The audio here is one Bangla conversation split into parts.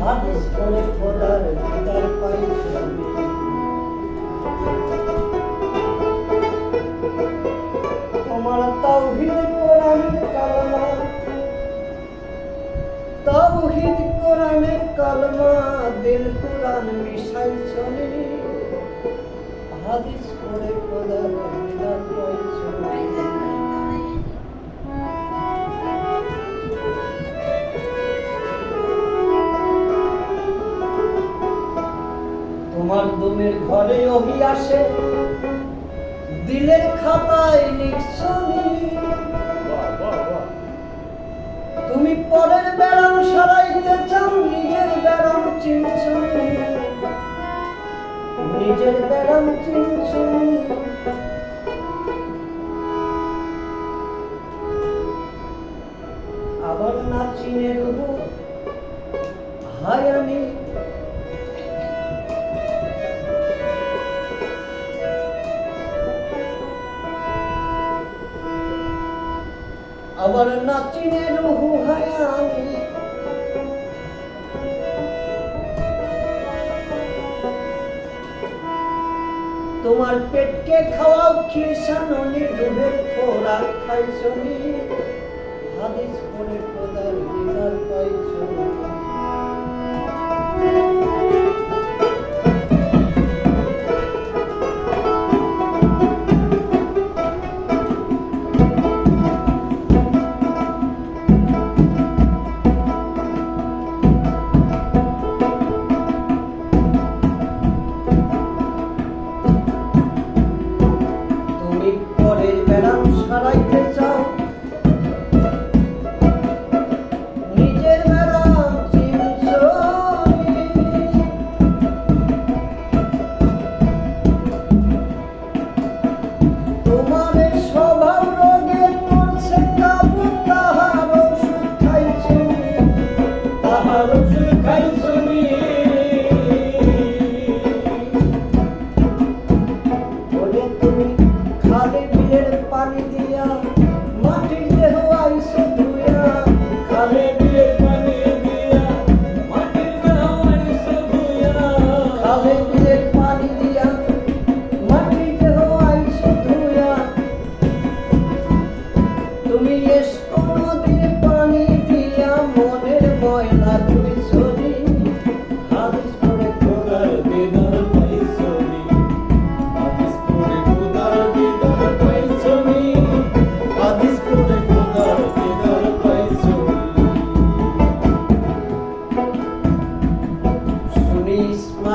হাদিস পড়ে খোদার দিদার পাইছো তোমার তাওহীদ কোরআনের কালমা। তাওহীদ কোরআনের কালমা দিল কোরআন মিশাই চলে। হাদিস পড়ে খোদার দিদার পাইছো দমের ঘরে অভি আসে। দিলের খাতায় লিখছনি তুমি পরের বেড়াম সরাইতে চাও, নিজের বেড়াম চিনছনি নিজের বেড়াম চিনছনি আবার না চিনে রবো, হায় আমি আবার নাচিনে তোমার পেটকে খাওয়াও খিরসানি রুহের খোরাক খাইছনি হাদিস পড়ে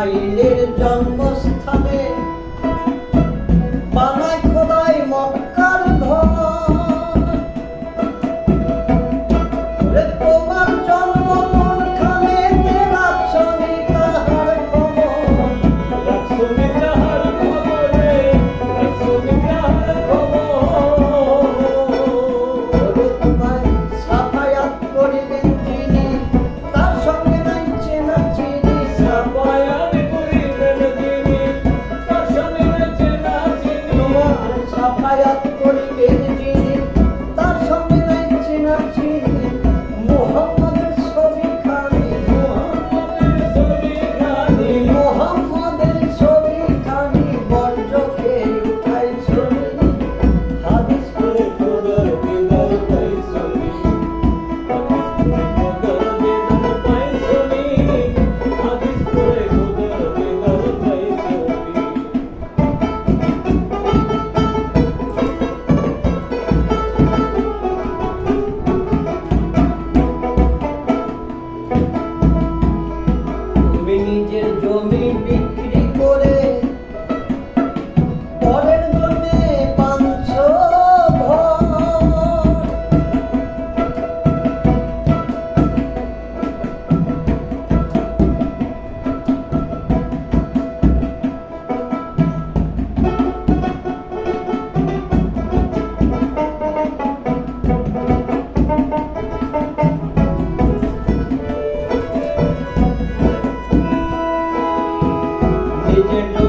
ইসমাইলের জন্মস্থানে Thank.